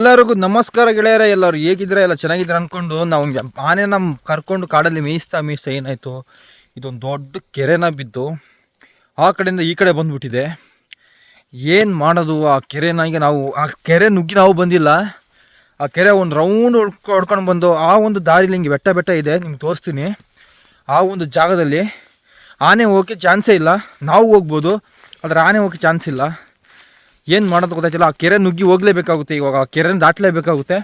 ಎಲ್ಲರಿಗೂ ನಮಸ್ಕಾರ ಗೆಳೆಯರ, ಎಲ್ಲರೂ ಹೇಗಿದ್ರೆ ಎಲ್ಲ ಚೆನ್ನಾಗಿದ್ರೆ ಅನ್ಕೊಂಡು ನಾವು ಆನೆ ನಮ್ಮ ಕರ್ಕೊಂಡು ಕಾಡಲ್ಲಿ ಮೇಯಿಸ್ತಾ ಮೇಯಿಸ್ತಾ ಏನಾಯ್ತು? ಇದೊಂದು ದೊಡ್ಡ ಕೆರೆನ ಬಿದ್ದು ಆ ಕಡೆಯಿಂದ ಈ ಕಡೆ ಬಂದ್ಬಿಟ್ಟಿದೆ. ಏನು ಮಾಡೋದು ಆ ಕೆರೆನಾಗೆ ನಾವು ಆ ಕೆರೆ ನುಗ್ಗಿ ನಾವು ಬಂದಿಲ್ಲ. ಆ ಕೆರೆ ಒಂದು ರೌಂಡ್ ಹೊಡ್ಕೊಂಡು ಬಂದು ಆ ಒಂದು ದಾರಿಲಿ ಹಿಂಗೆ ಬೆಟ್ಟ ಬೆಟ್ಟ ಇದೆ, ನಿಮ್ಗೆ ತೋರಿಸ್ತೀನಿ. ಆ ಒಂದು ಜಾಗದಲ್ಲಿ ಆನೆ ಹೋಗೋಕ್ಕೆ ಚಾನ್ಸೇ ಇಲ್ಲ. ನಾವು ಹೋಗ್ಬೋದು, ಆದರೆ ಆನೆ ಹೋಗೋಕ್ಕೆ ಚಾನ್ಸ್ ಇಲ್ಲ. ಏನು ಮಾಡೋದು ಗೊತ್ತಾಯ್ತಿಲ್ಲ. ಆ ಕೆರೆ ನುಗ್ಗಿ ಹೋಗ್ಲೇಬೇಕಾಗುತ್ತೆ ಇವಾಗ. ಆ ಕೆರೆನ ದಾಟಲೇಬೇಕಾಗುತ್ತೆ.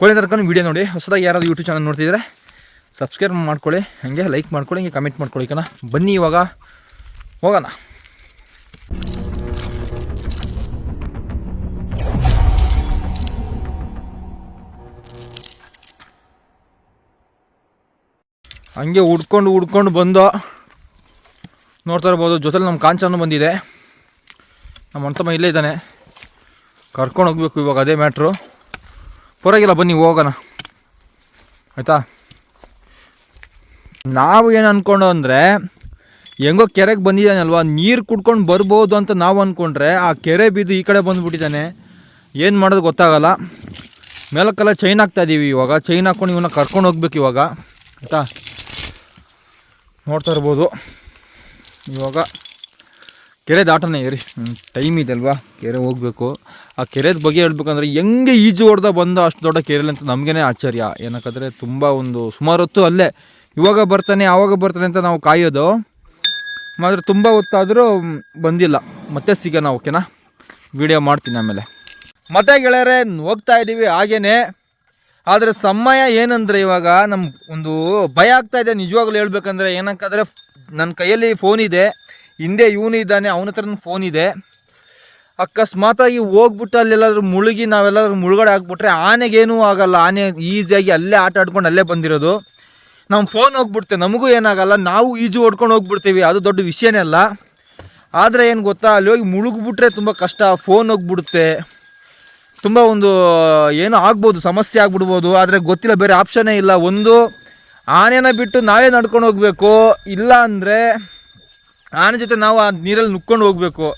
ಕೊನೆ ತರ್ಕೊಂಡು ವಿಡಿಯೋ ನೋಡಿ. ಹೊಸದಾಗಿ ಯಾರಾದ್ರು ಯೂಟ್ಯೂಬ್ ಚಾನಲ್ ನೋಡ್ತಿದ್ರೆ ಸಬ್ಸ್ಕ್ರೈಬ್ ಮಾಡ್ಕೊಳ್ಳಿ, ಹಾಗೆ ಲೈಕ್ ಮಾಡ್ಕೊಳ್ಳಿ, ಹಿಂಗೆ ಕಮೆಂಟ್ ಮಾಡ್ಕೊಳ್ಳಿ ಕಣ ಬನ್ನಿ ಇವಾಗ. ಹೋಗೋಣ. ಹಂಗೆ ಹುಡ್ಕೊಂಡು ಹುಡ್ಕೊಂಡು ಬಂದು ನೋಡ್ತಾ ಇರ್ಬೋದು. ಜೊತೆಲಿ ನಮ್ಮ ಕಾಂಚನೂ ಬಂದಿದೆ. ನಮ್ಮ ಅಣ್ತಮ್ಮ ಇಲ್ಲೇ ಇದ್ದಾನೆ. ಕರ್ಕೊಂಡು ಹೋಗ್ಬೇಕು ಇವಾಗ ಅದೇ ಮ್ಯಾಟ್ರು. ಪರವಾಗಿಲ್ಲ, ಬನ್ನಿ ಹೋಗೋಣ. ಆಯಿತಾ? ನಾವು ಏನು ಅಂದ್ಕೊಂಡು ಅಂದರೆ, ಹೆಂಗೋ ಕೆರೆಗೆ ಬಂದಿದ್ದಾನಲ್ವಾ, ನೀರು ಕುಡ್ಕೊಂಡು ಬರ್ಬೋದು ಅಂತ ನಾವು ಅಂದ್ಕೊಂಡ್ರೆ ಆ ಕೆರೆ ಬಿದ್ದು ಈ ಕಡೆ ಬಂದುಬಿಟ್ಟಿದ್ದಾನೆ. ಏನು ಮಾಡೋದು ಗೊತ್ತಾಗಲ್ಲ. ಮೇಲಕ್ಕೆಲ್ಲ ಚೈನ್ ಹಾಕ್ತಾ ಇದ್ದೀವಿ ಇವಾಗ. ಚೈನ್ ಹಾಕ್ಕೊಂಡು ಇವನ್ನ ಕರ್ಕೊಂಡು ಹೋಗ್ಬೇಕು ಇವಾಗ. ಆಯಿತಾ? ನೋಡ್ತಾ ಇರ್ಬೋದು. ಇವಾಗ ಕೆರೆ ದಾಟನೇ ಇರಿ ಟೈಮ್ ಇದೆ ಅಲ್ವಾ? ಕೆರೆ ಹೋಗ್ಬೇಕು. ಆ ಕೆರೆದ ಬಗ್ಗೆ ಹೇಳ್ಬೇಕಂದ್ರೆ, ಹೆಂಗೆ ಈಜು ಹೊಡೆದ ಬಂದ ಅಷ್ಟು ದೊಡ್ಡ ಕೆರೆಲಿ ಅಂತ ನಮಗೇನೆ ಆಶ್ಚರ್ಯ. ಏನಕ್ಕಂದರೆ, ತುಂಬ ಒಂದು ಸುಮಾರು ಹೊತ್ತು ಅಲ್ಲೇ. ಇವಾಗ ಬರ್ತಾನೆ, ಆವಾಗ ಬರ್ತಾನೆ ಅಂತ ನಾವು ಕಾಯೋದು. ಮಾತ್ರ ತುಂಬ ಹೊತ್ತಾದರೂ ಬಂದಿಲ್ಲ. ಮತ್ತೆ ಸಿಗೋಣ, ಓಕೆನಾ? ವಿಡಿಯೋ ಮಾಡ್ತೀನಿ ಆಮೇಲೆ. ಮತ್ತೆ ಗೆಳೆಯರೆ, ಹೋಗ್ತಾ ಇದ್ದೀವಿ ಹಾಗೇನೆ. ಆದರೆ ಸಮಯ ಏನಂದರೆ ಇವಾಗ ನಮ್ಮ ಒಂದು ಭಯ ಆಗ್ತಾ ಇದೆ. ನಿಜವಾಗ್ಲೂ ಹೇಳ್ಬೇಕಂದ್ರೆ ಏನಕ್ಕಂದರೆ ನನ್ನ ಕೈಯಲ್ಲಿ ಫೋನ್ ಇದೆ. ಹಿಂದೆ ಇವನು ಇದ್ದಾನೆ, ಅವನ ಹತ್ರ ಫೋನ್ ಇದೆ. ಅಕಸ್ಮಾತಾಗಿ ಹೋಗ್ಬಿಟ್ಟು ಅಲ್ಲೆಲ್ಲಾದ್ರೂ ಮುಳುಗಿ ನಾವೆಲ್ಲಾದ್ರೂ ಮುಳುಗಡೆ ಆಗ್ಬಿಟ್ರೆ ಆನೆಗೇನೂ ಆಗಲ್ಲ. ಆನೆ ಈಸಿಯಾಗಿ ಅಲ್ಲೇ ಆಟ ಆಡ್ಕೊಂಡು ಅಲ್ಲೇ ಬಂದಿರೋದು. ನಮ್ಮ ಫೋನ್ ಹೋಗ್ಬಿಡುತ್ತೆ, ನಮಗೂ ಏನಾಗಲ್ಲ, ನಾವು ಈಜು ಹೊಡ್ಕೊಂಡು ಹೋಗ್ಬಿಡ್ತೀವಿ, ಅದು ದೊಡ್ಡ ವಿಷಯನೇ ಅಲ್ಲ. ಆದರೆ ಏನು ಗೊತ್ತಾ, ಅಲ್ಲಿ ಹೋಗಿ ಮುಳುಗ್ಬಿಟ್ರೆ ತುಂಬ ಕಷ್ಟ ಫೋನ್ ಹೋಗ್ಬಿಡುತ್ತೆ. ತುಂಬ ಒಂದು, ಏನೋ ಆಗ್ಬೋದು, ಸಮಸ್ಯೆ ಆಗ್ಬಿಡ್ಬೋದು, ಆದರೆ ಗೊತ್ತಿಲ್ಲ, ಬೇರೆ ಆಪ್ಷನ್ನೇ ಇಲ್ಲ. ಒಂದು, ಆನೆನ ಬಿಟ್ಟು ನಾವೇ ನಡ್ಕೊಂಡು ಹೋಗಬೇಕು. ಇಲ್ಲ ಅಂದರೆ ಆನೆ ಜೊತೆ ನಾವು ಆ ನೀರಲ್ಲಿ ನುಕ್ಕೊಂಡು ಹೋಗಬೇಕು.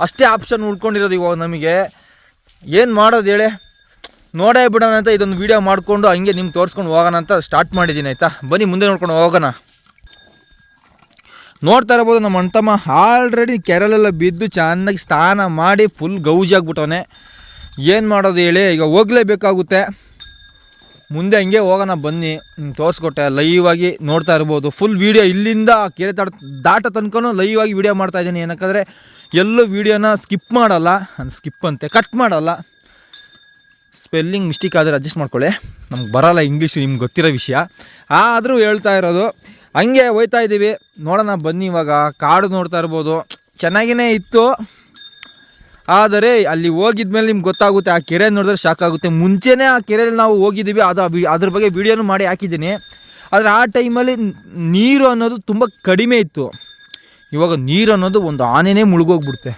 ಅಷ್ಟೇ ಆಪ್ಷನ್ ಉಳ್ಕೊಂಡಿರೋದು ಇವಾಗ ನಮಗೆ. ಏನು ಮಾಡೋದು ಹೇಳಿ? ನೋಡೇ ಬಿಡೋಣ ಅಂತ ಇದೊಂದು ವೀಡಿಯೋ ಮಾಡಿಕೊಂಡು ಹಂಗೆ ನಿಮ್ಗೆ ತೋರಿಸ್ಕೊಂಡು ಹೋಗೋಣ ಅಂತ ಸ್ಟಾರ್ಟ್ ಮಾಡಿದ್ದೀನಿ ಆಯಿತಾ? ಬನ್ನಿ, ಮುಂದೆ ನೋಡ್ಕೊಂಡು ಹೋಗೋಣ. ನೋಡ್ತಾ ಇರ್ಬೋದು ನಮ್ಮ ಅಣ್ತಮ್ಮ ಆಲ್ರೆಡಿ ಕೆರಲೆಲ್ಲ ಬಿದ್ದು ಚೆನ್ನಾಗಿ ಸ್ನಾನ ಮಾಡಿ ಫುಲ್ ಗೌಜಾಗ್ಬಿಟ್ಟವನೇ ಏನು ಮಾಡೋದು ಹೇಳಿ? ಈಗ ಹೋಗಲೇಬೇಕಾಗುತ್ತೆ. ಮುಂದೆ ಹಂಗೆ ಹೋಗೋಣ, ಬನ್ನಿ. ತೋರಿಸ್ಕೊಟ್ಟೆ. ಲೈವ್ ಆಗಿ ನೋಡ್ತಾ ಇರ್ಬೋದು. ಫುಲ್ ವೀಡಿಯೋ ಇಲ್ಲಿಂದ ಕೆರೆ ತಾಡ ದಾಟ ತನಕನೂ ಲೈವ್ ಆಗಿ ವೀಡಿಯೋ ಮಾಡ್ತಾ ಇದ್ದೀನಿ. ಏನಕ್ಕಂದರೆ, ಎಲ್ಲೂ ವೀಡಿಯೋನ ಸ್ಕಿಪ್ ಮಾಡಲ್ಲ. ಸ್ಕಿಪ್ ಅಂತೆ ಕಟ್ ಮಾಡಲ್ಲ. ಸ್ಪೆಲ್ಲಿಂಗ್ ಮಿಸ್ಟೇಕ್ ಆದರೆ ಅಡ್ಜಸ್ಟ್ ಮಾಡ್ಕೊಳ್ಳಿ. ನಮ್ಗೆ ಬರಲ್ಲ ಇಂಗ್ಲೀಷ್ ನಿಮ್ಗೆ ಗೊತ್ತಿರೋ ವಿಷಯ. ಆದರೂ ಹೇಳ್ತಾ ಇರೋದು. ಹಂಗೆ ಹೋಯ್ತಾ ಇದ್ದೀವಿ ನೋಡೋಣ, ಬನ್ನಿ ಇವಾಗ. ಕಾಡು ನೋಡ್ತಾ ಇರ್ಬೋದು. ಚೆನ್ನಾಗಿಯೇ ಇತ್ತು. ಆದರೆ ಅಲ್ಲಿ ಹೋಗಿದ್ಮೇಲೆ ನಿಮ್ಗೆ ಗೊತ್ತಾಗುತ್ತೆ, ಆ ಕೆರೆ ನೋಡಿದ್ರೆ ಶಾಕ್ ಆಗುತ್ತೆ. ಮುಂಚೆನೇ ಆ ಕೆರೆಯಲ್ಲಿ ನಾವು ಹೋಗಿದ್ದೀವಿ, ಅದು ಅದ್ರ ಬಗ್ಗೆ ವಿಡಿಯೋನು ಮಾಡಿ ಹಾಕಿದ್ದೀನಿ. ಆದರೆ ಆ ಟೈಮಲ್ಲಿ ನೀರು ಅನ್ನೋದು ತುಂಬ ಕಡಿಮೆ ಇತ್ತು. ಇವಾಗ ನೀರು ಅನ್ನೋದು ಒಂದು ಆನೆನೇ ಮುಳುಗೋಗ್ಬಿಡುತ್ತೆ.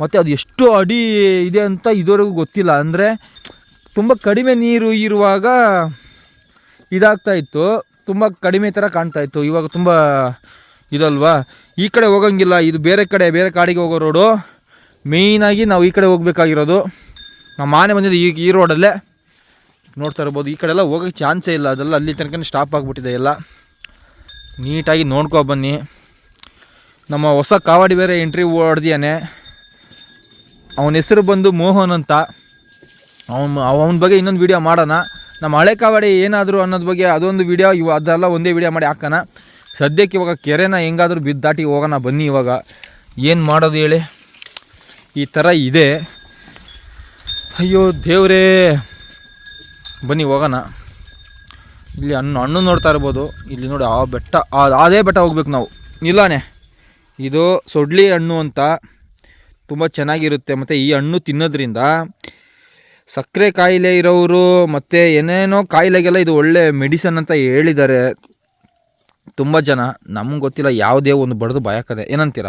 ಮತ್ತು ಅದು ಎಷ್ಟು ಅಡಿ ಇದೆ ಅಂತ ಇದುವರೆಗೂ ಗೊತ್ತಿಲ್ಲ. ಅಂದರೆ ತುಂಬ ಕಡಿಮೆ ನೀರು ಇರುವಾಗ ಇದಾಗ್ತಾ ಇತ್ತು. ತುಂಬ ಕಡಿಮೆ ಥರ ಕಾಣ್ತಾ ಇತ್ತು. ಇವಾಗ ತುಂಬ ಇದಲ್ವಾ? ಈ ಕಡೆ ಹೋಗಂಗಿಲ್ಲ. ಇದು ಬೇರೆ ಕಡೆ, ಬೇರೆ ಕಾಡಿಗೆ ಹೋಗೋ ರೋಡು ಮೇಯ್ನಾಗಿ ನಾವು ಈ ಕಡೆ ಹೋಗ್ಬೇಕಾಗಿರೋದು. ನಮ್ಮ ಆನೆ ಬಂದಿದ್ದು ಈಗ ಈ ರೋಡಲ್ಲೇ ನೋಡ್ತಾ ಇರ್ಬೋದು, ಈ ಕಡೆ ಎಲ್ಲ ಹೋಗೋಕ್ಕೆ ಚಾನ್ಸೇ ಇಲ್ಲ. ಅದೆಲ್ಲ ಅಲ್ಲಿ ತನಕ ಸ್ಟಾಪ್ ಆಗಿಬಿಟ್ಟಿದೆ ಎಲ್ಲ. ನೀಟಾಗಿ ನೋಡ್ಕೊ ಬನ್ನಿ. ನಮ್ಮ ಹೊಸ ಕಾವಾಡಿ ಬೇರೆ ಎಂಟ್ರಿ ಹೊಡೆದಿಯಾನೆ. ಅವನ ಹೆಸರು ಬಂದು ಮೋಹನ್ ಅಂತ. ಅವನ ಅವನ ಬಗ್ಗೆ ಇನ್ನೊಂದು ವಿಡಿಯೋ ಮಾಡೋಣ. ನಮ್ಮ ಹಳೆ ಕಾವಾಡಿ ಏನಾದರೂ ಅನ್ನೋದ್ರ ಬಗ್ಗೆ ಅದೊಂದು ವೀಡಿಯೋ ಇವ ಅದೆಲ್ಲ ಒಂದೇ ವಿಡಿಯೋ ಮಾಡಿ ಹಾಕೋಣ. ಸದ್ಯಕ್ಕೆ ಇವಾಗ ಕೆರೆನ ಹೆಂಗಾದರೂ ಬಿದ್ದು ದಾಟಿ ಹೋಗೋಣ ಬನ್ನಿ ಇವಾಗ. ಏನು ಮಾಡೋದು ಹೇಳಿ? ಈ ಥರ ಇದೆ. ಅಯ್ಯೋ ದೇವರೇ. ಬನ್ನಿ ಹೋಗೋಣ. ಇಲ್ಲಿ ಹಣ್ಣು ಹಣ್ಣು ನೋಡ್ತಾ ಇರ್ಬೋದು. ಇಲ್ಲಿ ನೋಡಿ ಆ ಬೆಟ್ಟ ಅದೇ ಬೆಟ್ಟ ಹೋಗ್ಬೇಕು ನಾವು. ಇಲ್ಲಾನೆ. ಇದು ಸೊಡ್ಲಿ ಹಣ್ಣು ಅಂತ ತುಂಬ ಚೆನ್ನಾಗಿರುತ್ತೆ. ಮತ್ತು ಈ ಹಣ್ಣು ತಿನ್ನೋದ್ರಿಂದ ಸಕ್ಕರೆ ಕಾಯಿಲೆ ಇರೋರು ಮತ್ತು ಏನೇನೋ ಕಾಯಿಲೆಗೆಲ್ಲ ಇದು ಒಳ್ಳೆ ಮೆಡಿಸನ್ ಅಂತ ಹೇಳಿದ್ದಾರೆ. ತುಂಬ ಜನ. ನಮ್ಗೆ ಗೊತ್ತಿಲ್ಲ, ಯಾವುದೇ ಒಂದು ಬಡ್ದು ಬಾಯಕದೆ. ಏನಂತೀರ?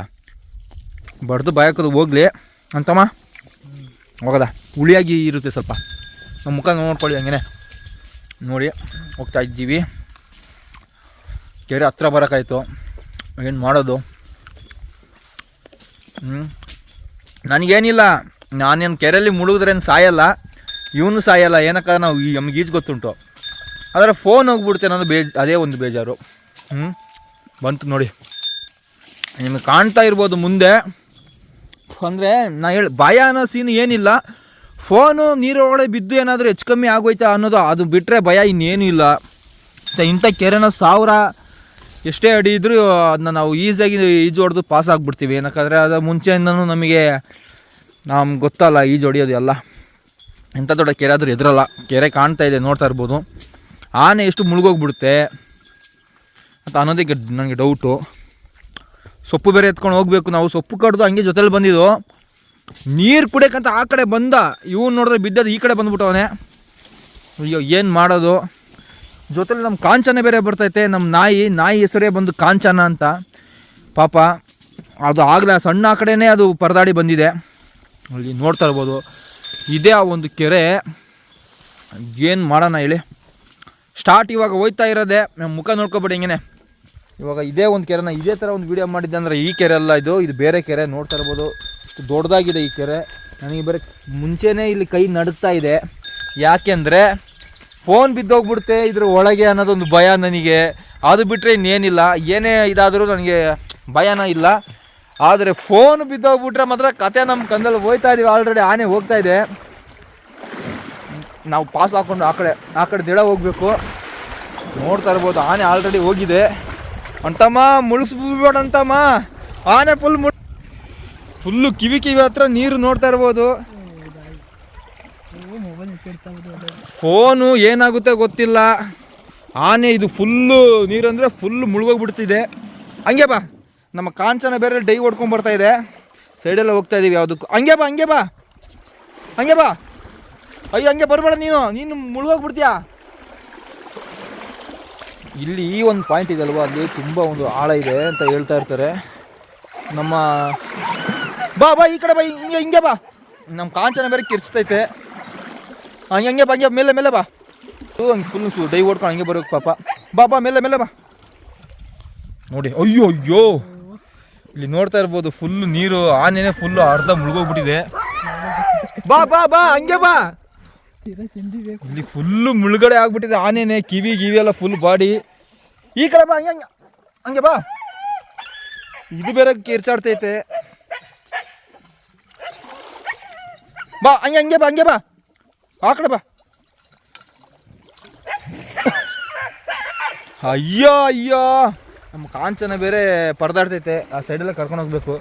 ಬಡ್ದು ಬಾಯಕದು ಹೋಗ್ಲಿ. ಅಂತಮ್ಮ? ಹೋಗದ. ಹುಳಿಯಾಗಿ ಇರುತ್ತೆ ಸ್ವಲ್ಪ. ನಮ್ಮ ಮುಖ ನೋಡ್ಕೊಳ್ಳಿ ಹಂಗೆ ನೋಡಿ, ಹೋಗ್ತಾ ಇದ್ದೀವಿ. ಕೆರೆ ಹತ್ರ ಬರೋಕ್ಕಾಯ್ತು. ಏನು ಮಾಡೋದು? ಹ್ಞೂ ನನಗೇನಿಲ್ಲ. ನಾನೇನು ಕೆರೆಯಲ್ಲಿ ಮುಳುಗಿದ್ರೇನು ಸಾಯಲ್ಲ. ಇವನು ಸಾಯಲ್ಲ. ಏನಕ್ಕ ನಾವು ಈ ನಮ್ಗೆ ಈಜು ಗೊತ್ತುಂಟು. ಆದರೆ ಫೋನ್ ಹೋಗ್ಬಿಡ್ತೇನೆ ಅನ್ನೋದು ಬೇಜ್, ಅದೇ ಒಂದು ಬೇಜಾರು. ಹ್ಞೂ ಬಂತು ನೋಡಿ. ನಿಮಗೆ ಕಾಣ್ತಾ ಇರ್ಬೋದು ಮುಂದೆ. ಅಂದರೆ ನಾ ಹೇಳಿ ಭಯ ಅನ್ನೋ ಸೀನ್ ಏನಿಲ್ಲ. ಫೋನು ನೀರೊಳಗಡೆ ಬಿದ್ದು ಏನಾದರೂ ಹೆಚ್ಚು ಕಮ್ಮಿ ಆಗೋಯ್ತಾ ಅನ್ನೋದು ಅದು ಬಿಟ್ಟರೆ ಭಯ ಇನ್ನೇನು ಇಲ್ಲ. ಇಂಥ ಕೆರೆನ ಸಾವಿರ ಎಷ್ಟೇ ಅಡಿ ಇದ್ರೂ ಅದನ್ನ ನಾವು ಈಸಿಯಾಗಿ ಈಜು ಹೊಡೆದು ಪಾಸ್ ಆಗಿಬಿಡ್ತೀವಿ. ಏನಕ್ಕಂದರೆ ಅದು ಮುಂಚೆಯಿಂದನೂ ನಮಗೆ ನಮ್ಗೆ ಗೊತ್ತಲ್ಲ ಈಜು ಹೊಡೆಯೋದು ಎಲ್ಲ. ಇಂಥ ದೊಡ್ಡ ಕೆರೆ ಆದರೂ ಎದುರಲ್ಲ. ಕೆರೆ ಕಾಣ್ತಾ ಇದೆ, ನೋಡ್ತಾ ಇರ್ಬೋದು. ಆನೆ ಎಷ್ಟು ಮುಳುಗೋಗ್ಬಿಡುತ್ತೆ ಅಂತ ಅನ್ನೋದಕ್ಕೆ ನನಗೆ ಡೌಟು ಸೊಪ್ಪು ಬೇರೆ ಎತ್ಕೊಂಡು ಹೋಗ್ಬೇಕು ನಾವು. ಸೊಪ್ಪು ಕಡ್ದು ಹಂಗೆ ಜೊತೆಲಿ ಬಂದಿದ್ದು. ನೀರು ಕುಡಿಯಕ್ಕಂತ ಆ ಕಡೆ ಬಂದ. ಇವ್ನು ನೋಡಿದ್ರೆ ಬಿದ್ದದ್ದು ಈ ಕಡೆ ಬಂದ್ಬಿಟ್ಟವನೆ. ಅಯ್ಯೋ, ಏನು ಮಾಡೋದು? ಜೊತೆಲಿ ನಮ್ಮ ಕಾಂಚನ ಬೇರೆ ಬರ್ತೈತೆ. ನಮ್ಮ ನಾಯಿ ನಾಯಿ ಹೆಸರೇ ಬಂದು ಕಾಂಚನ ಅಂತ. ಪಾಪ, ಅದು ಆಗಲೇ ಸಣ್ಣ ಆ ಕಡೆನೇ ಅದು ಪರದಾಡಿ ಬಂದಿದೆ. ಅಲ್ಲಿ ನೋಡ್ತಾ ಇರ್ಬೋದು. ಇದೇ ಆ ಒಂದು ಕೆರೆ. ಏನು ಮಾಡೋಣ ಹೇಳಿ. ಸ್ಟಾರ್ಟ್ ಇವಾಗ ಹೋಯ್ತಾ ಇರೋದೆ. ಮುಖ ನೋಡ್ಕೊಬೇಡಿ ಹಿಂಗೇನೆ. ಇವಾಗ ಇದೇ ಒಂದು ಕೆರೆನ ಇದೇ ಥರ ಒಂದು ವಿಡಿಯೋ ಮಾಡಿದ್ದೆ ಅಂದರೆ ಈ ಕೆರೆ ಅಲ್ಲ ಇದು. ಇದು ಬೇರೆ ಕೆರೆ, ನೋಡ್ತಾ ಇರ್ಬೋದು. ಇಷ್ಟು ದೊಡ್ಡದಾಗಿದೆ ಈ ಕೆರೆ. ನನಗೆ ಬರೀ ಮುಂಚೆನೇ ಇಲ್ಲಿ ಕೈ ನಡುತ್ತಾ ಇದೆ. ಯಾಕೆಂದರೆ ಫೋನ್ ಬಿದ್ದೋಗ್ಬಿಡುತ್ತೆ ಇದ್ರ ಒಳಗೆ ಅನ್ನೋದೊಂದು ಭಯ ನನಗೆ. ಅದು ಬಿಟ್ಟರೆ ಇನ್ನೇನಿಲ್ಲ. ಏನೇ ಇದಾದರೂ ನನಗೆ ಭಯನ ಇಲ್ಲ. ಆದರೆ ಫೋನ್ ಬಿದ್ದೋಗ್ಬಿಟ್ರೆ ಮಾತ್ರ ಕತೆ ನಮ್ಮ ಕಂದಲ್ಲಿ ಹೋಯ್ತಾ ಇದೀವಿ. ಆಲ್ರೆಡಿ ಆನೆ ಹೋಗ್ತಾ ಇದೆ. ನಾವು ಪಾಸ್ ಹಾಕೊಂಡು ಆ ಕಡೆ ಆ ಕಡೆ ದಿಡ ಹೋಗ್ಬೇಕು. ನೋಡ್ತಾ ಇರ್ಬೋದು, ಆನೆ ಆಲ್ರೆಡಿ ಹೋಗಿದೆ. ಅಂತಮ್ಮ ಮುಳುಗಿಸ್ಬಿಡಂತಮ್ಮ ಆನೆ ಫುಲ್ ಮುಳ್ ಫುಲ್ಲು ಕಿವಿ ಕಿವಿ ಹತ್ರ ನೀರು ನೋಡ್ತಾ ಇರ್ಬೋದು. ಫೋನು ಏನಾಗುತ್ತೆ ಗೊತ್ತಿಲ್ಲ. ಆನೆ ಇದು ಫುಲ್ಲು ನೀರಂದರೆ ಫುಲ್ ಮುಳುಗೋಗ್ಬಿಡ್ತಿದೆ. ಹಂಗೆ ಬಾ. ನಮ್ಮ ಕಾಂಚನ ಬೇರೆ ಡೈ ಹೊಡ್ಕೊಂಡು ಬರ್ತಾ ಇದೆ. ಸೈಡೆಲ್ಲ ಹೋಗ್ತಾ ಇದ್ದೀವಿ ಯಾವುದಕ್ಕೂ. ಹಂಗೆ ಬಾ ಹಂಗೆ ಬಾ. ಹಂಗೆ ಬಾ. ಅಯ್ಯೋ, ಹಂಗೆ ಬರಬೇಡ ನೀನು. ನೀನು ಮುಳುಗೋಗ್ಬಿಡ್ತೀಯಾ? ಇಲ್ಲಿ ಈ ಒಂದು ಪಾಯಿಂಟ್ ಇದೆ ಅಲ್ವಾ ಅಲ್ಲಿ ತುಂಬ ಒಂದು ಆಳ ಇದೆ ಅಂತ ಹೇಳ್ತಾ ಇರ್ತಾರೆ. ನಮ್ಮ ಬಾ ಬಾ, ಈ ಕಡೆ ಬಾ, ಹಿಂಗೆ ಹಿಂಗೆ ಬಾ. ನಮ್ಮ ಕಾಂಚನ ಬೇರೆ ಕಿರ್ಚ್ತೈತೆ. ಹಂಗೆ ಹಂಗೆ ಬಾ, ಹಂಗೆ ಮೇಲೆ ಮೇಲೆ ಬಾ. ತೂ ಹಂಗೆ, ಫುಲ್ ದೈ ಓಡ್ಕೊಂಡು ಹಂಗೆ ಬರ್ಬೇಕು ಪಾಪ. ಬಾ ಬಾ, ಮೇಲೆ ಮೇಲೆ ಬಾ. ನೋಡಿ, ಅಯ್ಯೋ ಅಯ್ಯೋ. ಇಲ್ಲಿ ನೋಡ್ತಾ ಇರ್ಬೋದು ಫುಲ್ ನೀರು, ಆನೆನೇ ಫುಲ್ಲು ಅರ್ಧ ಮುಳುಗೋಗ್ಬಿಟ್ಟಿದೆ. ಬಾ ಬಾ ಬಾ, ಹಂಗೆ ಬಾ. ಇಲ್ಲಿ ಫುಲ್ಲು ಮುಳುಗಡೆ ಆಗ್ಬಿಟ್ಟಿದೆ, ಆನೆನೆ, ಕಿವಿ, ಗಿವಿ ಎಲ್ಲ ಫುಲ್ ಬಾಡಿ ಈ ಕಡೆ ಬಾ, ಹಂಗೆ ಹಂಗೆ ಬಾ. ಇದು ಬೇರೆ ಕಿರ್ಚಾಡ್ತೈತೆ. ಬಾ, ಹಂಗೆ ಹಂಗೆ ಬಾ ಹಂಗೆ ಬಾ. ಆ ಕಡೆ ಬಾ. ಅಯ್ಯೋ ಅಯ್ಯೋ. ನಮ್ಮ ಕಾಂಚನ ಬೇರೆ ಪರದಾಡ್ತೈತೆ, ಆ ಸೈಡೆಲ್ಲ ಕರ್ಕೊಂಡು ಹೋಗ್ಬೇಕು.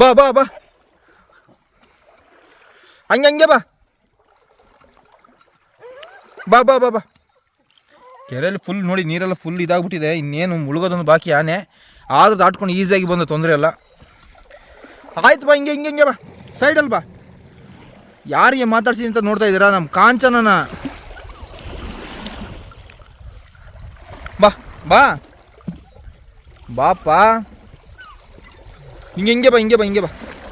ಬಾ ಬಾ ಬಾ. ಹಂಗೆ ಹಂಗೆ ಬಾ. ಬಾ ಬಾ ಬಾ ಬಾ. ಕೆರೆಯಲ್ಲಿ ಫುಲ್ ನೋಡಿ, ನೀರೆಲ್ಲ ಫುಲ್ ಇದಾಗ್ಬಿಟ್ಟಿದೆ. ಇನ್ನೇನು ಮುಳುಗೋದೊಂದು ಬಾಕಿ ಆನೆ. ಆದ್ರೂ ದಾಟ್ಕೊಂಡು ಈಸಿಯಾಗಿ ಬಂದ ತೊಂದರೆ ಇಲ್ಲ. ಆಯ್ತು ಬಾ, ಹಿಂಗೆ ಹಿಂಗೆ ಹಿಂಗೆ ಬಾ. ಸೈಡಲ್ಲಿ ಬಾ. ಯಾರಿಗೆ ಮಾತಾಡ್ಸಿ ಅಂತ ನೋಡ್ತಾ ಇದ್ದೀರಾ? ನಮ್ಮ ಕಾಂಚನನ. ಬಾ ಬಾ. ಬಾಪಾ ಹಿಂಗೆ ಹಿಂಗೆ ಬಾ ಹಿಂಗೆ ಬಾ ಹಿಂಗೆ ಬಾ ಬಾ.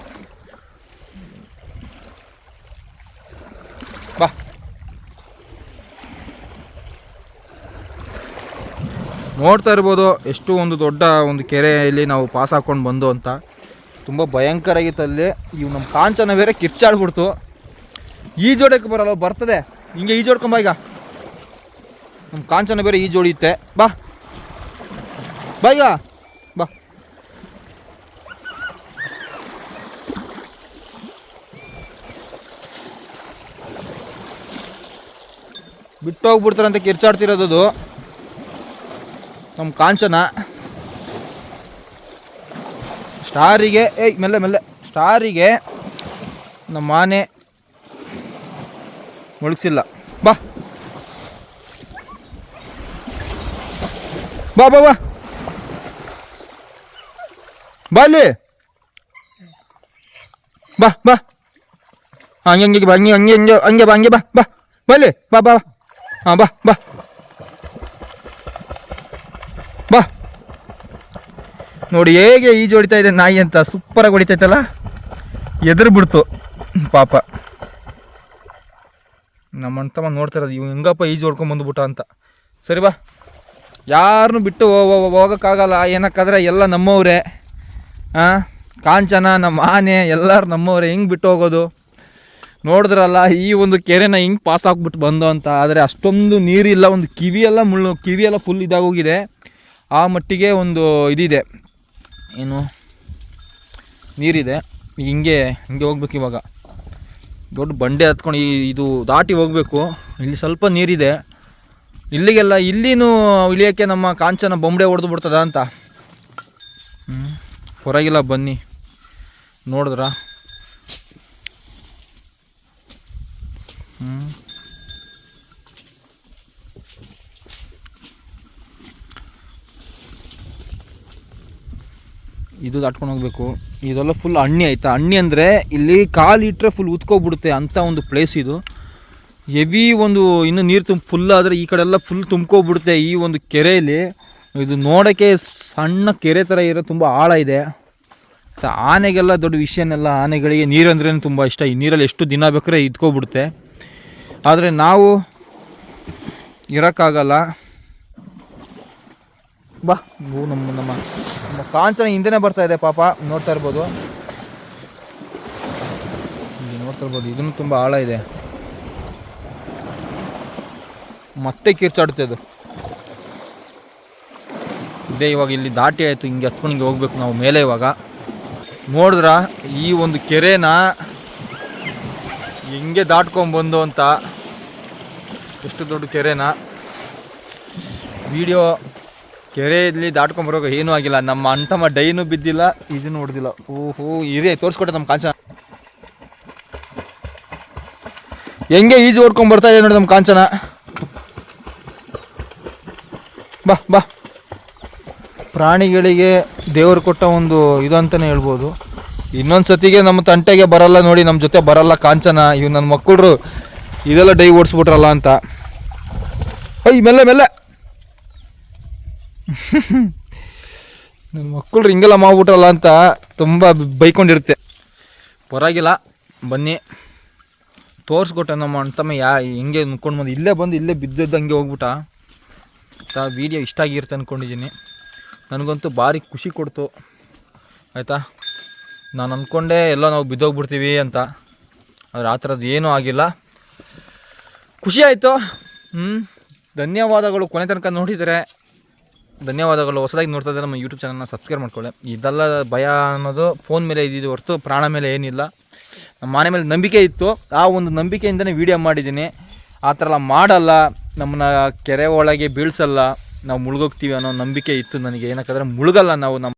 ನೋಡ್ತಾ ಇರ್ಬೋದು, ಎಷ್ಟು ಒಂದು ದೊಡ್ಡ ಒಂದು ಕೆರೆಯಲ್ಲಿ ನಾವು ಪಾಸ್ ಹಾಕೊಂಡು ಬಂದು ಅಂತ. ತುಂಬ ಭಯಂಕರ ಆಗಿತ್ತು ಅಲ್ಲಿ. ಇವು ನಮ್ಮ ಕಾಂಚನ ಬೇರೆ ಕಿರ್ಚಾಡ್ಬಿಡ್ತು. ಈಜೋಡಕ್ಕೆ ಬರಲ್ಲ, ಬರ್ತದೆ. ಹಿಂಗೆ ಈಜೋಡ್ಕೊಂಬ ಈಗ. ನಮ್ಮ ಕಾಂಚನ ಬೇರೆ ಈಜೋಡಿಯುತ್ತೆ ಬಾ. ಬಾ ಈಗ. ಬಾ. ಬಿಟ್ಟೋಗ್ಬಿಡ್ತಾರಂತ ಕಿರ್ಚಾಡ್ತಿರೋದು ನಮ್ಮ ಕಾಂಚನ. ಸ್ಟಾರಿಗೆ ಏಯ್ ಮೆಲ್ಲೆ ಮೆಲ್ಲೆ. ಸ್ಟಾರಿಗೆ ನಮ್ಮ ಮಾನೆ ಮುಳುಗಿಸಿಲ್ಲ. ಬಾ. ಬಾ ಬಾ ಬಾ. ಬಾ ಅಲ್ಲಿ ಬಾ ಬಾ. ಹಂಗೆ ಹಂಗೆ ಬಾ ಹಂಗೆ ಹಂಗೆ ಹಂಗೆ ಬಾ ಹಂಗೆ, ಬಾ ಬಾ. ಬಾ ಅಲ್ಲಿ ಬಾ ಬಾ ಹಾಂ ಬಾ ಬಾ ಬಾ. ನೋಡಿ ಹೇಗೆ ಈಜು ಹೊಡಿತಾ ಇದೆ, ನಾಯಿ ಅಂತ ಸೂಪರಾಗಿ ಹೊಡಿತೈತಲ್ಲ? ಎದುರು ಬಿಡ್ತು. ಪಾಪ. ನಮ್ಮ ಅಣ್ತಮ್ಮ ನೋಡ್ತಾ ಇರೋದು, ಇವ್ ಹೆಂಗಪ್ಪ ಈಜು ಹೊಡ್ಕೊಂಡ್ ಅಂತ. ಸರಿ ಬಾ. ಯಾರನ್ನು ಬಿಟ್ಟು ಹೋಗೋಕ್ಕಾಗಲ್ಲ. ಏನಕ್ಕಾದ್ರೆ ಎಲ್ಲ ನಮ್ಮವರೇ. ಹಾಂ ಕಾಂಚನ, ನಮ್ಮ ಆನೆ, ಎಲ್ಲರೂ ನಮ್ಮವರೇ. ಹಿಂಗೆ ಬಿಟ್ಟು ಹೋಗೋದು? ನೋಡಿದ್ರಲ್ಲ, ಈ ಒಂದು ಕೆರೆನ ಹಿಂಗೆ ಪಾಸ್ ಆಗಿಬಿಟ್ಟು ಬಂದು ಅಂತ. ಆದರೆ ಅಷ್ಟೊಂದು ನೀರಿಲ್ಲ, ಒಂದು ಕಿವಿಯೆಲ್ಲ ಮುಳ್ಳು, ಕಿವಿಯೆಲ್ಲ ಫುಲ್ ಇದಾಗೋಗಿದೆ ಆ ಮಟ್ಟಿಗೆ ಒಂದು ಇದಿದೆ. ಏನು? ನೀರಿದೆ. ಹಿಂಗೆ ಹಿಂಗೆ ಹೋಗ್ಬೇಕು ಇವಾಗ. ದೊಡ್ಡ ಬಂಡೆ ಹತ್ಕೊಂಡು ಈ ಇದು ದಾಟಿ ಹೋಗಬೇಕು. ಇಲ್ಲಿ ಸ್ವಲ್ಪ ನೀರಿದೆ. ಇಲ್ಲಿಗೆಲ್ಲ ಇಲ್ಲಿನೂ ಇಳಿಯೋಕ್ಕೆ ನಮ್ಮ ಕಾಂಚನ ಬೊಂಬೆ ಹೊಡೆದು ಬಿಡ್ತದ ಅಂತ. ಹೊರಗಿಲ್ಲ ಬನ್ನಿ. ನೋಡಿದ್ರಾ? ಹ್ಞೂ ಇದು ದಾಟ್ಕೊಂಡು ಹೋಗ್ಬೇಕು. ಇದೆಲ್ಲ ಫುಲ್ ಹಣ್ಣಿ ಆಯಿತಾ? ಹಣ್ಣಿ ಅಂದರೆ ಇಲ್ಲಿ ಕಾಲು ಇಟ್ಟರೆ ಫುಲ್ ಉತ್ಕೋಗ್ಬಿಡುತ್ತೆ ಅಂಥ ಒಂದು ಪ್ಲೇಸ್ ಇದು. ಹೆವಿ ಒಂದು ಇನ್ನು ನೀರು ತುಂಬ ಫುಲ್ ಆದರೆ ಈ ಕಡೆ ಎಲ್ಲ ಫುಲ್ ತುಂಬ್ಕೊಬಿಡುತ್ತೆ ಈ ಒಂದು ಕೆರೆಯಲ್ಲಿ ಇದು ನೋಡೋಕ್ಕೆ ಸಣ್ಣ ಕೆರೆ ಥರ ಇರೋ ತುಂಬ ಆಳ ಇದೆ. ಆನೆಗೆಲ್ಲ ದೊಡ್ಡ ವಿಷಯನೆಲ್ಲ ಆನೆಗಳಿಗೆ ನೀರು ಅಂದ್ರೇ ತುಂಬ ಇಷ್ಟ. ಈ ನೀರಲ್ಲಿ ಎಷ್ಟು ದಿನ ಬೇಕಾದ್ರೆ ಇದ್ಕೋಬಿಡುತ್ತೆ. ಆದರೆ ನಾವು ಇರೋಕ್ಕಾಗಲ್ಲ. ಬಾ. ನಮ್ಮ ನಮ್ಮ ನಮ್ಮ ಕಾಂಚನ ಹಿಂದೆನೇ ಬರ್ತಾ ಇದೆ ಪಾಪ. ನೋಡ್ತಾ ಇರ್ಬೋದು. ನೋಡ್ತಾ ಇರ್ಬೋದು. ಇದನ್ನು ತುಂಬ ಆಳ ಇದೆ. ಮತ್ತೆ ಕಿರ್ಚಾಡುತ್ತೆ ಅದು. ಇದೇ, ಇವಾಗ ಇಲ್ಲಿ ದಾಟಿ ಆಯಿತು. ಹಿಂಗೆ ಹತ್ಕೊಂಡು ಹಿಂಗೆ ಹೋಗ್ಬೇಕು ನಾವು ಮೇಲೆ ಇವಾಗ. ನೋಡಿದ್ರ? ಈ ಒಂದು ಕೆರೆನ ಹಿಂಗೆ ದಾಟ್ಕೊಂಡ್ಬಂದು ಅಂತ. ಎಷ್ಟು ದೊಡ್ಡ ಕೆರೆನ. ವಿಡಿಯೋ ಕೆರೆಯಲ್ಲಿ ದಾಟ್ಕೊಂಬರೋಕೆ ಏನೂ ಆಗಿಲ್ಲ. ನಮ್ಮ ಅಂಟಮ್ಮ ಡೈನು ಬಿದ್ದಿಲ್ಲ, ಇದನ್ನು ಹೊಡೆದಿಲ್ಲ. ಓಹೋ ಇರೇ ತೋರಿಸ್ಕೊಟ್ಟೆ ನಮ್ಮ ಕಾಂಚನ. ಹೆಂಗೆ ಈಜು ಓಡ್ಕೊಂಡ್ ಬರ್ತಾ ಇದೆ ನೋಡಿ ನಮ್ಮ ಕಾಂಚನ. ಬಾ ಬಾ. ಪ್ರಾಣಿಗಳಿಗೆ ದೇವರು ಕೊಟ್ಟ ಒಂದು ಇದು ಅಂತಲೇ ಹೇಳ್ಬೋದು. ಇನ್ನೊಂದು ಸತಿಗೆ ನಮ್ಮ ತಂಟೆಗೆ ಬರಲ್ಲ ನೋಡಿ, ನಮ್ಮ ಜೊತೆ ಬರಲ್ಲ ಕಾಂಚನ. ಇವ್ ನನ್ನ ಮಕ್ಕಳು, ಇದೆಲ್ಲ ಡೈ ಓಡಿಸ್ಬಿಟ್ರಲ್ಲ ಅಂತ. ಅಯ್ಯ ಮೆಲ್ಲ ಮೆಲ್ಲ. ನನ್ನ ಮಕ್ಕಳು ಹಿಂಗೆಲ್ಲ ಮಾಡ್ಬಿಟ್ರಲ್ಲ ಅಂತ ತುಂಬ ಬೈಕೊಂಡಿರುತ್ತೆ. ಪರವಾಗಿಲ್ಲ, ಬನ್ನಿ. ತೋರಿಸ್ಕೊಟ್ಟೆ ನಮ್ಮ ಅಣ್ತಮ್ಮ ಯಾ ಹಿಂಗೆ ನುಕ್ಕೊಂಡು ಬಂದು, ಇಲ್ಲೇ ಬಂದು ಇಲ್ಲೇ ಬಿದ್ದಿದ್ದಂಗೆ ಹೋಗ್ಬಿಟ್ಟ. ಆ ವಿಡಿಯೋ ಇಷ್ಟ ಆಗಿರುತ್ತೆ ಅಂದ್ಕೊಂಡಿದ್ದೀನಿ ನನಗಂತೂ ಭಾರಿ ಖುಷಿ ಕೊಡ್ತು. ಆಯಿತಾ? ನಾನು ಅಂದ್ಕೊಂಡೆ ಎಲ್ಲ ನಾವು ಬಿದ್ದೋಗ್ಬಿಡ್ತೀವಿ ಅಂತ. ಆದರೆ ಆ ಥರದ್ದು ಏನೂ ಆಗಿಲ್ಲ. ಖುಷಿ ಆಯಿತು. ಧನ್ಯವಾದಗಳು ಕೊನೆ ತನಕ ನೋಡಿದರೆ. ಧನ್ಯವಾದಗಳು. ಹೊಸದಾಗಿ ನೋಡ್ತಾ ಇದ್ದರೆ ನಮ್ಮ ಯೂಟ್ಯೂಬ್ ಚಾನಲ್ನ ಸಬ್ಸ್ಕ್ರೈಬ್ ಮಾಡ್ಕೊಳ್ಳಿ. ಇದೆಲ್ಲ ಭಯ ಅನ್ನೋದು ಫೋನ್ ಮೇಲೆ ಇದ್ದಿದ್ದು ಹೊರತು ಪ್ರಾಣ ಮೇಲೆ ಏನಿಲ್ಲ. ನಮ್ಮ ಮನೆ ಮೇಲೆ ನಂಬಿಕೆ ಇತ್ತು. ಆ ಒಂದು ನಂಬಿಕೆಯಿಂದನೇ ವೀಡಿಯೋ ಮಾಡಿದ್ದೀನಿ. ಆ ಥರ ಎಲ್ಲ ಮಾಡಲ್ಲ. ನಮ್ಮನ್ನ ಕೆರೆ ಒಳಗೆ ಬೀಳ್ಸಲ್ಲ. ನಾವು ಮುಳುಗೋಗ್ತೀವಿ ಅನ್ನೋ ನಂಬಿಕೆ ಇತ್ತು ನನಗೆ. ಏನಕ್ಕಂದ್ರೆ ಮುಳುಗಲ್ಲ ನಾವು ನಮ್ಮ